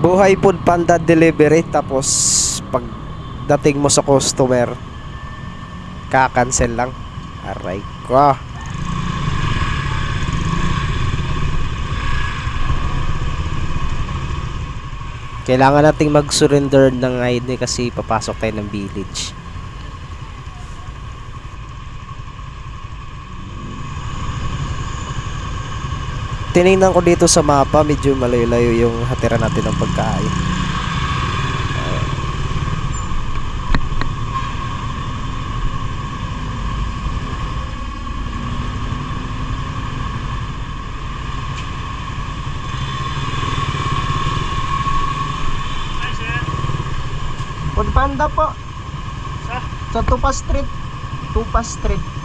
Buhay Food Panda Delivery tapos pag dating mo sa customer kakancel lang. Aray ko. Kailangan nating mag-surrender ng ID kasi papasok tayo ng village. Tinignan ko dito sa mapa, medyo malayo-layo yung hatira natin ng pagkain. Food Panda po. Sa? Sa Tupa Street. Tupa Street.